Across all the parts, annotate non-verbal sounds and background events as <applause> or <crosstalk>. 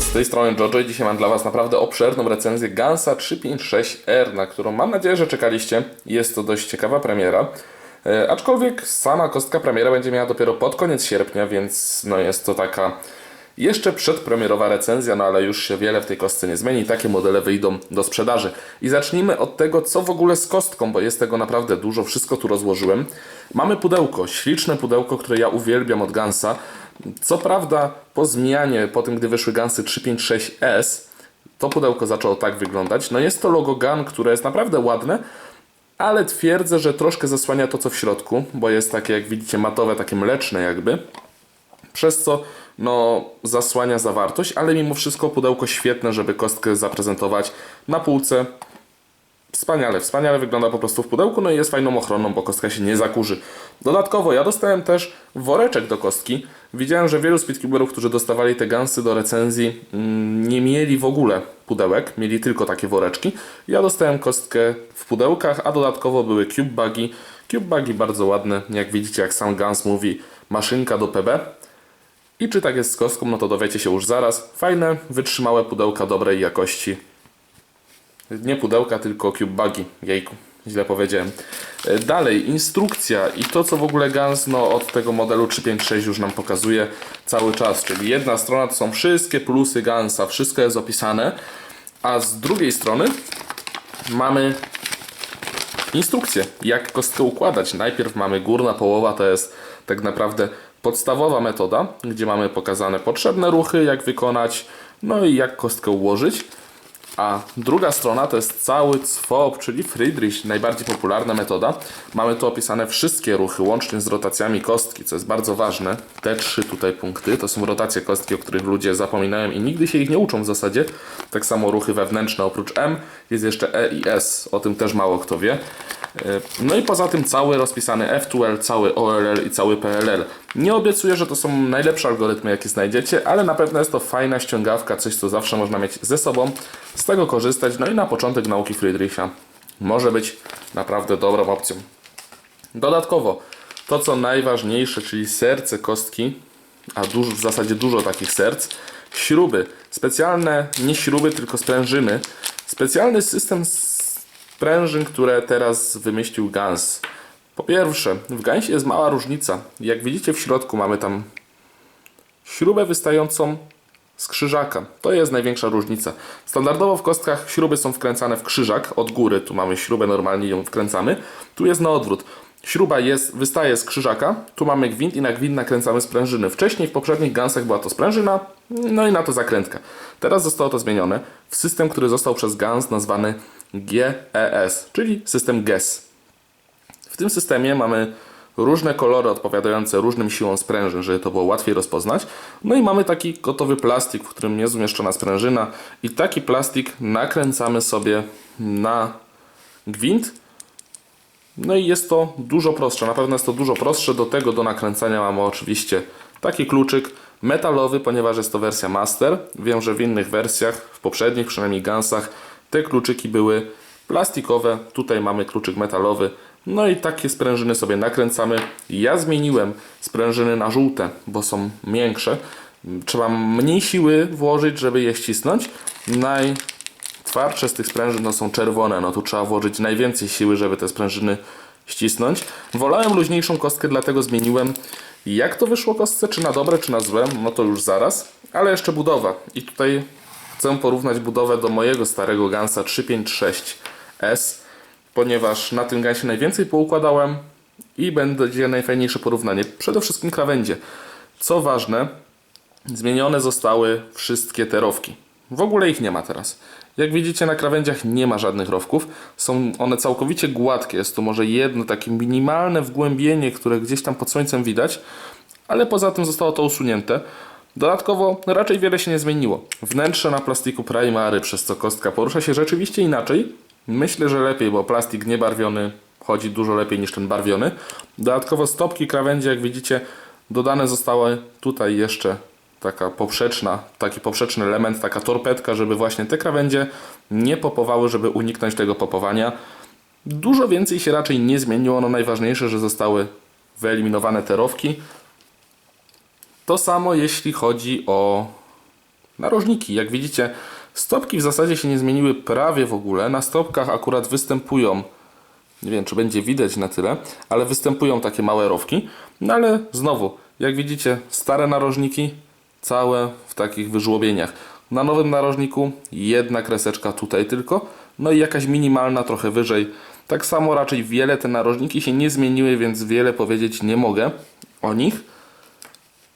Z tej strony Jojo i dzisiaj mam dla Was naprawdę obszerną recenzję Gansa 356R, na którą mam nadzieję, że czekaliście. Jest to dość ciekawa premiera. E, aczkolwiek sama kostka premiera będzie miała dopiero pod koniec sierpnia, więc no jest to taka jeszcze przedpremierowa recenzja, no ale już się wiele w tej kostce nie zmieni. Takie modele wyjdą do sprzedaży. I zacznijmy od tego, co w ogóle z kostką, bo jest tego naprawdę dużo. Wszystko tu rozłożyłem. Mamy pudełko, śliczne pudełko, które ja uwielbiam od Gansa. Co prawda, po zmianie, po tym gdy wyszły Gansy 356S, to pudełko zaczęło tak wyglądać. No jest to logo Gun, które jest naprawdę ładne, ale twierdzę, że troszkę zasłania to, co w środku, bo jest takie, jak widzicie, matowe, takie mleczne jakby. Przez co no, zasłania zawartość, ale mimo wszystko pudełko świetne, żeby kostkę zaprezentować na półce. Wspaniale, wspaniale wygląda po prostu w pudełku, no i jest fajną ochroną, bo kostka się nie zakurzy. Dodatkowo ja dostałem też woreczek do kostki. Widziałem, że wielu speedcuberów, którzy dostawali te gansy do recenzji, mm, nie mieli w ogóle pudełek, mieli tylko takie woreczki. Ja dostałem kostkę w pudełkach, a dodatkowo były cube bagi. Cube bagi bardzo ładne, jak widzicie, jak sam Gans mówi, maszynka do PB. I czy tak jest z kostką, no to dowiecie się już zaraz. Fajne, wytrzymałe pudełka dobrej jakości. Nie pudełka, tylko cube bagi. Jejku, źle powiedziałem. E, Dalej, instrukcja i to, co w ogóle Gans no, od tego modelu 356 już nam pokazuje cały czas. Czyli jedna strona to są wszystkie plusy Gansa, wszystko jest opisane, a z drugiej strony mamy instrukcję, jak kostkę układać. Najpierw mamy górna połowa, to jest tak naprawdę podstawowa metoda, gdzie mamy pokazane potrzebne ruchy, jak wykonać, no i jak kostkę ułożyć. A druga strona to jest cały CFOP, czyli Friedrich, najbardziej popularna metoda. Mamy tu opisane wszystkie ruchy, łącznie z rotacjami kostki, co jest bardzo ważne. Te trzy tutaj punkty to są rotacje kostki, o których ludzie zapominają i nigdy się ich nie uczą w zasadzie. Tak samo ruchy wewnętrzne oprócz M jest jeszcze E i S, o tym też mało kto wie. E, No i poza tym cały rozpisany F2L, cały OLL i cały PLL. Nie obiecuję, że to są najlepsze algorytmy, jakie znajdziecie, ale na pewno jest to fajna ściągawka, coś co zawsze można mieć ze sobą, z tego korzystać. No i na początek nauki Friedricha może być naprawdę dobrą opcją. Dodatkowo, to co najważniejsze, czyli serce kostki, a dużo, w zasadzie dużo takich serc, śruby. Specjalne, nie śruby, tylko sprężyny. Specjalny system sprężyn, które teraz wymyślił Gans. Po pierwsze, w Gansie jest mała różnica. Jak widzicie w środku mamy tam śrubę wystającą z krzyżaka. To jest największa różnica. Standardowo w kostkach śruby są wkręcane w krzyżak od góry. Tu mamy śrubę, normalnie ją wkręcamy. Tu jest na odwrót. Śruba jest, wystaje z krzyżaka, tu mamy gwint i na gwint nakręcamy sprężyny. Wcześniej w poprzednich gansach była to sprężyna, no i na to zakrętka. Teraz zostało to zmienione w system, który został przez Gans nazwany GES, czyli system GES. W tym systemie mamy różne kolory odpowiadające różnym siłom sprężyn, żeby to było łatwiej rozpoznać. No i mamy taki gotowy plastik, w którym jest umieszczona sprężyna i taki plastik nakręcamy sobie na gwint. No i jest to dużo prostsze, na pewno jest to dużo prostsze. Do tego do nakręcania mamy oczywiście taki kluczyk metalowy, ponieważ jest to wersja master. Wiem, że w innych wersjach, w poprzednich przynajmniej Gansach, te kluczyki były plastikowe. Tutaj mamy kluczyk metalowy. No i takie sprężyny sobie nakręcamy. Ja zmieniłem sprężyny na żółte, bo są miększe. Trzeba mniej siły włożyć, żeby je ścisnąć. Najtwardsze z tych sprężyn no są czerwone. No tu trzeba włożyć najwięcej siły, żeby te sprężyny ścisnąć. Wolałem luźniejszą kostkę, dlatego zmieniłem. Jak to wyszło kostce, czy na dobre, czy na złe, no to już zaraz. Ale jeszcze budowa. I tutaj chcę porównać budowę do mojego starego Gansa 356S, ponieważ na tym Gansie najwięcej poukładałem i będzie najfajniejsze porównanie. Przede wszystkim krawędzie. Co ważne, zmienione zostały wszystkie te rowki. W ogóle ich nie ma teraz. Jak widzicie na krawędziach nie ma żadnych rowków. Są one całkowicie gładkie. Jest tu może jedno takie minimalne wgłębienie, które gdzieś tam pod słońcem widać, ale poza tym zostało to usunięte. Dodatkowo raczej wiele się nie zmieniło. Wnętrze na plastiku Primary, przez co kostka porusza się rzeczywiście inaczej. Myślę, że lepiej, bo plastik niebarwiony chodzi dużo lepiej niż ten barwiony. Dodatkowo stopki krawędzi, jak widzicie, dodane zostały tutaj jeszcze taka poprzeczna, taki poprzeczny element, taka torpedka, żeby właśnie te krawędzie nie popowały, żeby uniknąć tego popowania. Dużo więcej się raczej nie zmieniło. No najważniejsze, że zostały wyeliminowane te rowki. To samo jeśli chodzi o narożniki. Jak widzicie, stopki w zasadzie się nie zmieniły prawie w ogóle. Na stopkach akurat występują, nie wiem czy będzie widać na tyle, ale występują takie małe rowki. No ale znowu, jak widzicie, stare narożniki, całe w takich wyżłobieniach. Na nowym narożniku jedna kreseczka tutaj tylko, no i jakaś minimalna trochę wyżej. Tak samo raczej wiele te narożniki się nie zmieniły, więc wiele powiedzieć nie mogę o nich.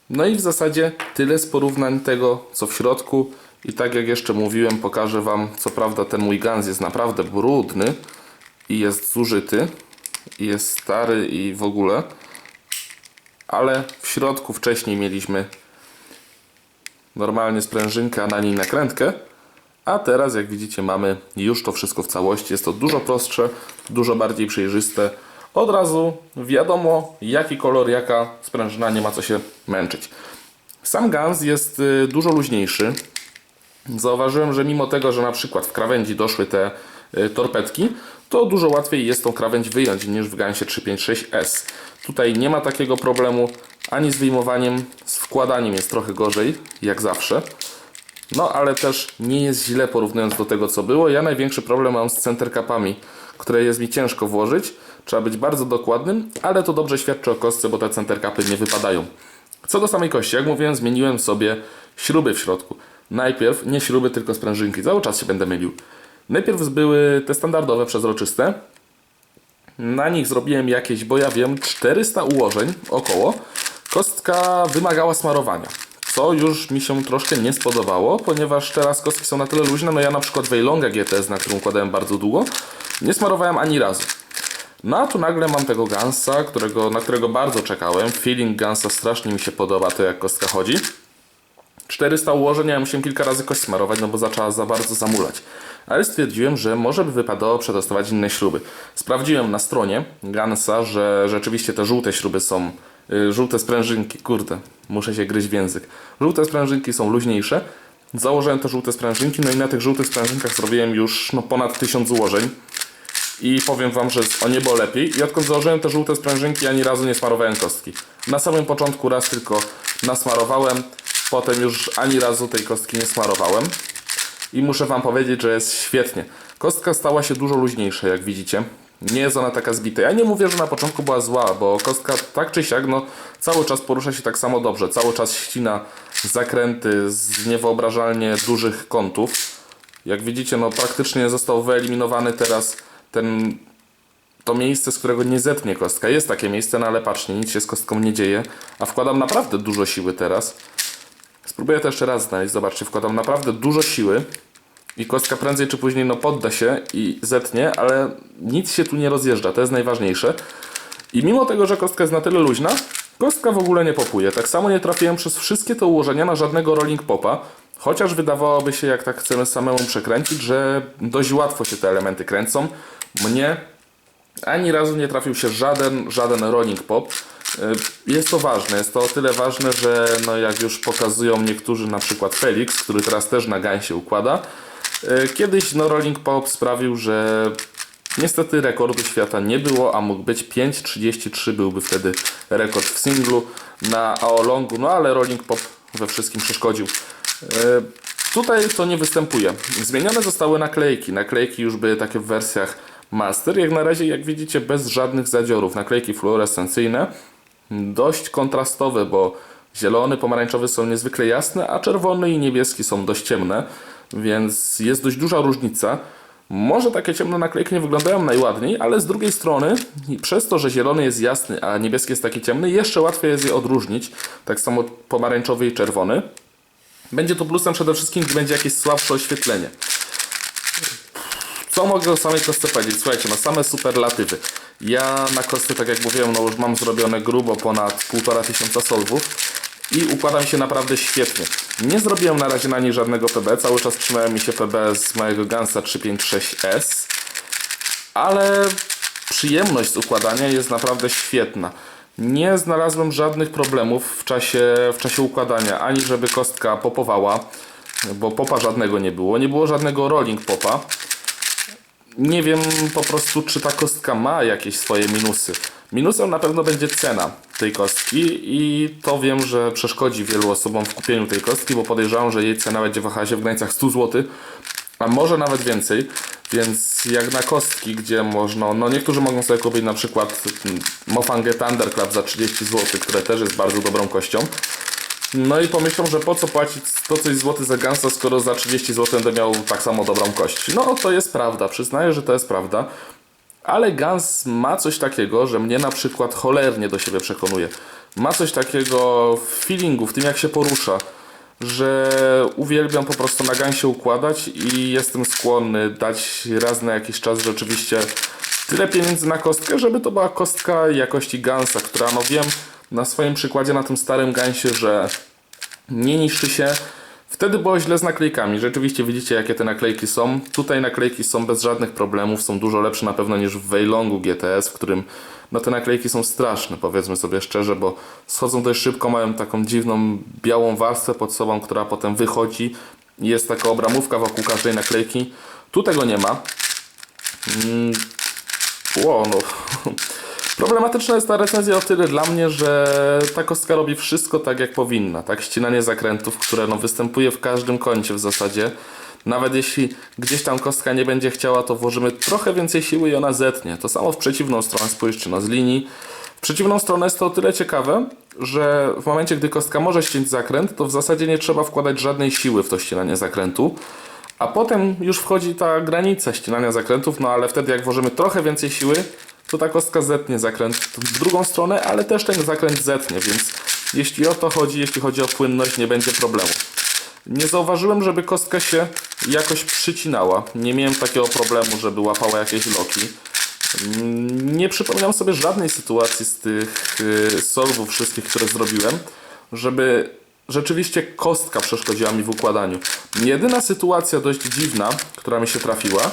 No i w zasadzie tyle z porównań tego, co w środku. I tak jak jeszcze mówiłem, pokażę Wam, co prawda ten mój Gans jest naprawdę brudny i jest zużyty, i jest stary i w ogóle. Ale w środku wcześniej mieliśmy normalnie sprężynkę, a na niej nakrętkę. A teraz, jak widzicie, mamy już to wszystko w całości. Jest to dużo prostsze, dużo bardziej przejrzyste. Od razu wiadomo, jaki kolor, jaka sprężyna, nie ma co się męczyć. Sam Gans jest y, dużo luźniejszy. Zauważyłem, że mimo tego, że na przykład w krawędzi doszły te y, torpedki, to dużo łatwiej jest tą krawędź wyjąć niż w Gansie 356S. Tutaj nie ma takiego problemu ani z wyjmowaniem, z wkładaniem jest trochę gorzej, jak zawsze. No ale też nie jest źle porównując do tego co było. Ja największy problem mam z center capami, które jest mi ciężko włożyć. Trzeba być bardzo dokładnym, ale to dobrze świadczy o kostce, bo te center capy nie wypadają. Co do samej kości, jak mówiłem, zmieniłem sobie śruby w środku. Najpierw nie śruby, tylko sprężynki. Cały czas się będę mylił. Najpierw były te standardowe, przezroczyste. Na nich zrobiłem jakieś, bo ja wiem, 400 ułożeń około. Kostka wymagała smarowania co już mi się troszkę nie spodobało, ponieważ teraz kostki są na tyle luźne, no ja na przykład Weilonga GTS, na którą układałem bardzo długo, nie smarowałem ani razu. No a tu nagle mam tego Gansa, którego, na którego bardzo czekałem. Feeling Gansa strasznie mi się podoba, to jak kostka chodzi. 400 ułożeń, ja musiałem kilka razy kość smarować, no bo zaczęła za bardzo zamulać. Ale stwierdziłem, że może by wypadało przetestować inne śruby. Sprawdziłem na stronie Gansa, że rzeczywiście te żółte śruby są y, żółte sprężynki, kurde, muszę się gryźć w język. Żółte sprężynki są luźniejsze. Założyłem te żółte sprężynki, no i na tych żółtych sprężynkach zrobiłem już no, ponad 1000 ułożeń. I powiem Wam, że o niebo lepiej. I odkąd założyłem te żółte sprężynki, ani razu nie smarowałem kostki. Na samym początku raz tylko nasmarowałem, potem już ani razu tej kostki nie smarowałem. I muszę Wam powiedzieć, że jest świetnie. Kostka stała się dużo luźniejsza, jak widzicie. Nie jest ona taka zbita. Ja nie mówię, że na początku była zła, bo kostka tak czy siak, no, cały czas porusza się tak samo dobrze. Cały czas ścina zakręty z niewyobrażalnie dużych kątów. Jak widzicie, no praktycznie został wyeliminowany teraz ten, to miejsce, z którego nie zetnie kostka. Jest takie miejsce, no ale patrzcie, nic się z kostką nie dzieje. A wkładam naprawdę dużo siły teraz. Spróbuję to jeszcze raz znaleźć. Zobaczcie, wkładam naprawdę dużo siły. I kostka prędzej czy później no podda się i zetnie, ale nic się tu nie rozjeżdża, to jest najważniejsze. I mimo tego, że kostka jest na tyle luźna, kostka w ogóle nie popuje. Tak samo nie trafiłem przez wszystkie te ułożenia na żadnego rolling popa. Chociaż wydawałoby się, jak tak chcemy samemu przekręcić, że dość łatwo się te elementy kręcą. Mnie ani razu nie trafił się żaden, żaden rolling pop. Y, Jest to ważne, jest to o tyle ważne, że no jak już pokazują niektórzy, na przykład Felix, który teraz też na Gansie układa, y, kiedyś no rolling pop sprawił, że niestety rekordu świata nie było, a mógł być 5.33 byłby wtedy rekord w singlu na Aolongu, no ale rolling pop we wszystkim przeszkodził. Y, Tutaj to nie występuje. Zmienione zostały naklejki. Naklejki już były takie w wersjach Master. Jak na razie, jak widzicie, bez żadnych zadziorów. Naklejki fluorescencyjne. Dość kontrastowe, bo zielony, pomarańczowy są niezwykle jasne, a czerwony i niebieski są dość ciemne. Więc jest dość duża różnica. Może takie ciemne naklejki nie wyglądają najładniej, ale z drugiej strony, przez to, że zielony jest jasny, a niebieski jest taki ciemny, jeszcze łatwiej jest je odróżnić. Tak samo pomarańczowy i czerwony. Będzie to plusem przede wszystkim, gdy będzie jakieś słabsze oświetlenie. Co mogę o samej kostce powiedzieć? Słuchajcie, no same superlatywy. Ja na kostce, tak jak mówiłem, no już mam zrobione grubo ponad 1,5 tysiąca solwów i układam się naprawdę świetnie. Nie zrobiłem na razie na niej żadnego PB, cały czas trzymałem mi się PB z mojego Gansa 356S, ale przyjemność z układania jest naprawdę świetna. Nie znalazłem żadnych problemów w czasie, w czasie układania, ani żeby kostka popowała, bo popa żadnego nie było, nie było żadnego rolling popa. Nie wiem po prostu, czy ta kostka ma jakieś swoje minusy. Minusem na pewno będzie cena tej kostki i to wiem, że przeszkodzi wielu osobom w kupieniu tej kostki, bo podejrzewam, że jej cena będzie wahała się w granicach 100 zł, a może nawet więcej. Więc jak na kostki, gdzie można, no niektórzy mogą sobie kupić na przykład mm, Mofangę Thunder Club za 30 zł, które też jest bardzo dobrą kością. No i pomyślą, że po co płacić 100 coś zł za Gansa, skoro za 30 zł będę miał tak samo dobrą kość. No to jest prawda, przyznaję, że to jest prawda. Ale Gans ma coś takiego, że mnie na przykład cholernie do siebie przekonuje. Ma coś takiego w feelingu, w tym jak się porusza, że uwielbiam po prostu na Gansie układać i jestem skłonny dać raz na jakiś czas rzeczywiście tyle pieniędzy na kostkę, żeby to była kostka jakości Gansa, która no wiem na swoim przykładzie na tym starym Gansie, że nie niszczy się. Wtedy było źle z naklejkami. Rzeczywiście widzicie, jakie te naklejki są. Tutaj naklejki są bez żadnych problemów, są dużo lepsze na pewno niż w Weilongu GTS, w którym no te naklejki są straszne, powiedzmy sobie szczerze, bo schodzą dość szybko, mają taką dziwną białą warstwę pod sobą, która potem wychodzi. Jest taka obramówka wokół każdej naklejki. Tu tego nie ma. Mm, no. <laughs> Problematyczna jest ta recenzja o tyle dla mnie, że ta kostka robi wszystko tak jak powinna. Tak, ścinanie zakrętów, które no, występuje w każdym kącie w zasadzie. Nawet jeśli gdzieś tam kostka nie będzie chciała, to włożymy trochę więcej siły i ona zetnie. To samo w przeciwną stronę, spójrzcie no, z linii. W przeciwną stronę jest to o tyle ciekawe, że w momencie, gdy kostka może ściąć zakręt, to w zasadzie nie trzeba wkładać żadnej siły w to ścinanie zakrętu. A potem już wchodzi ta granica ścinania zakrętów, no ale wtedy jak włożymy trochę więcej siły, to ta kostka zetnie zakręt w drugą stronę, ale też ten zakręt zetnie, więc jeśli o to chodzi, jeśli chodzi o płynność, nie będzie problemu. Nie zauważyłem, żeby kostka się jakoś przycinała. Nie miałem takiego problemu, żeby łapała jakieś loki. Nie przypominam sobie żadnej sytuacji z tych yy, solwów wszystkich, które zrobiłem, żeby rzeczywiście kostka przeszkodziła mi w układaniu. Jedyna sytuacja dość dziwna, która mi się trafiła,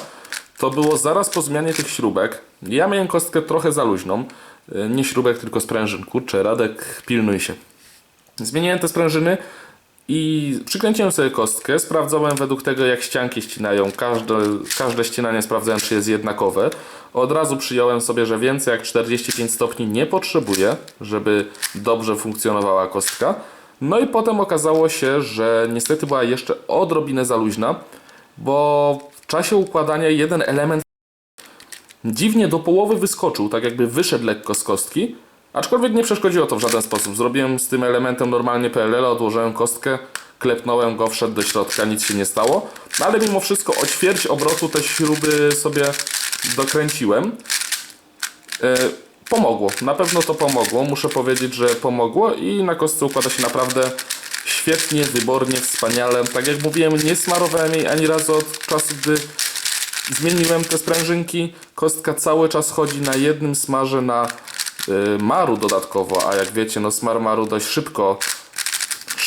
to było zaraz po zmianie tych śrubek. Ja miałem kostkę trochę za luźną. Yy, Nie śrubek, tylko sprężyn. Kurczę, Radek, pilnuj się. Zmieniłem te sprężyny i przykręciłem sobie kostkę. Sprawdzałem według tego, jak ścianki ścinają. Każde, każde ścinanie sprawdzałem, czy jest jednakowe. Od razu przyjąłem sobie, że więcej jak 45 stopni nie potrzebuję, żeby dobrze funkcjonowała kostka. No i potem okazało się, że niestety była jeszcze odrobinę za luźna, bo czasie układania jeden element dziwnie do połowy wyskoczył, tak jakby wyszedł lekko z kostki, aczkolwiek nie przeszkodziło to w żaden sposób. Zrobiłem z tym elementem normalnie PLL, odłożyłem kostkę, klepnąłem go, wszedł do środka, nic się nie stało, no ale mimo wszystko o ćwierć obrotu te śruby sobie dokręciłem. E, pomogło, na pewno to pomogło, muszę powiedzieć, że pomogło i na kostce układa się naprawdę świetnie, wybornie, wspaniale. Tak jak mówiłem, nie smarowałem jej ani razu od czasu, gdy zmieniłem te sprężynki. Kostka cały czas chodzi na jednym smarze na y, maru dodatkowo, a jak wiecie, no smar maru dość szybko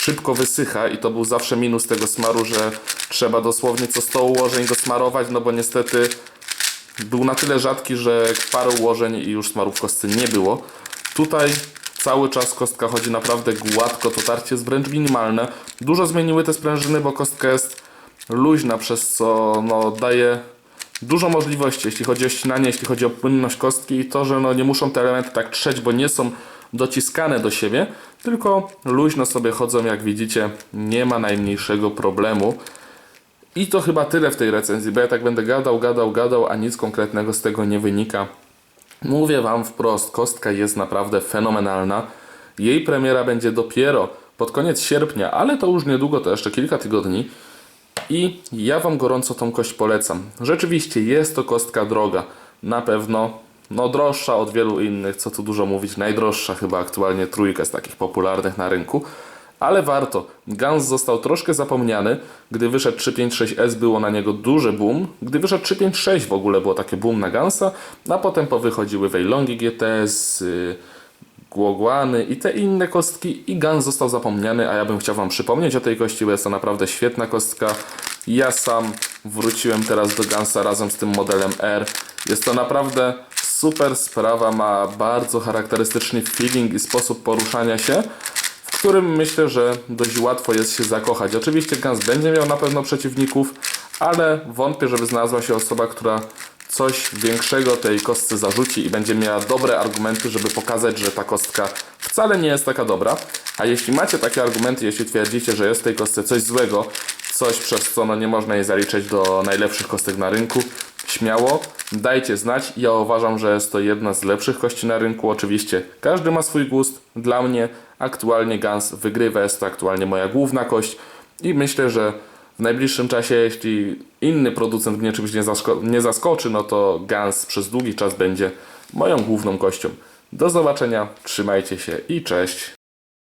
szybko wysycha i to był zawsze minus tego smaru, że trzeba dosłownie co 100 ułożeń go smarować, no bo niestety był na tyle rzadki, że parę ułożeń i już smaru w kostce nie było. Tutaj cały czas kostka chodzi naprawdę gładko, to tarcie jest wręcz minimalne. Dużo zmieniły te sprężyny, bo kostka jest luźna, przez co no, daje dużo możliwości, jeśli chodzi o ścinanie, jeśli chodzi o płynność kostki i to, że no, nie muszą te elementy tak trzeć, bo nie są dociskane do siebie, tylko luźno sobie chodzą, jak widzicie, nie ma najmniejszego problemu. I to chyba tyle w tej recenzji, bo ja tak będę gadał, gadał, gadał, a nic konkretnego z tego nie wynika. Mówię Wam wprost, kostka jest naprawdę fenomenalna. Jej premiera będzie dopiero pod koniec sierpnia, ale to już niedługo, to jeszcze kilka tygodni. I ja Wam gorąco tą kość polecam. Rzeczywiście jest to kostka droga. Na pewno, no droższa od wielu innych, co tu dużo mówić, najdroższa chyba aktualnie trójka z takich popularnych na rynku. Ale warto. Gans został troszkę zapomniany. Gdy wyszedł 356S było na niego duży boom. Gdy wyszedł 356 w ogóle było takie boom na Gansa. A potem powychodziły Weilongi GTS, yy, Guoguany i te inne kostki i Gans został zapomniany, a ja bym chciał Wam przypomnieć o tej kości, bo jest to naprawdę świetna kostka. Ja sam wróciłem teraz do Gansa razem z tym modelem R. Jest to naprawdę super sprawa, ma bardzo charakterystyczny feeling i sposób poruszania się, którym myślę, że dość łatwo jest się zakochać. Oczywiście Gans będzie miał na pewno przeciwników, ale wątpię, żeby znalazła się osoba, która coś większego tej kostce zarzuci i będzie miała dobre argumenty, żeby pokazać, że ta kostka wcale nie jest taka dobra. A jeśli macie takie argumenty, jeśli twierdzicie, że jest w tej kostce coś złego, coś przez co no nie można jej zaliczyć do najlepszych kostek na rynku, śmiało dajcie znać. Ja uważam, że jest to jedna z lepszych kości na rynku. Oczywiście każdy ma swój gust. Dla mnie aktualnie Gans wygrywa, jest to aktualnie moja główna kość i myślę, że w najbliższym czasie, jeśli inny producent mnie czymś nie, zasko- nie zaskoczy, no to Gans przez długi czas będzie moją główną kością. Do zobaczenia, trzymajcie się i cześć.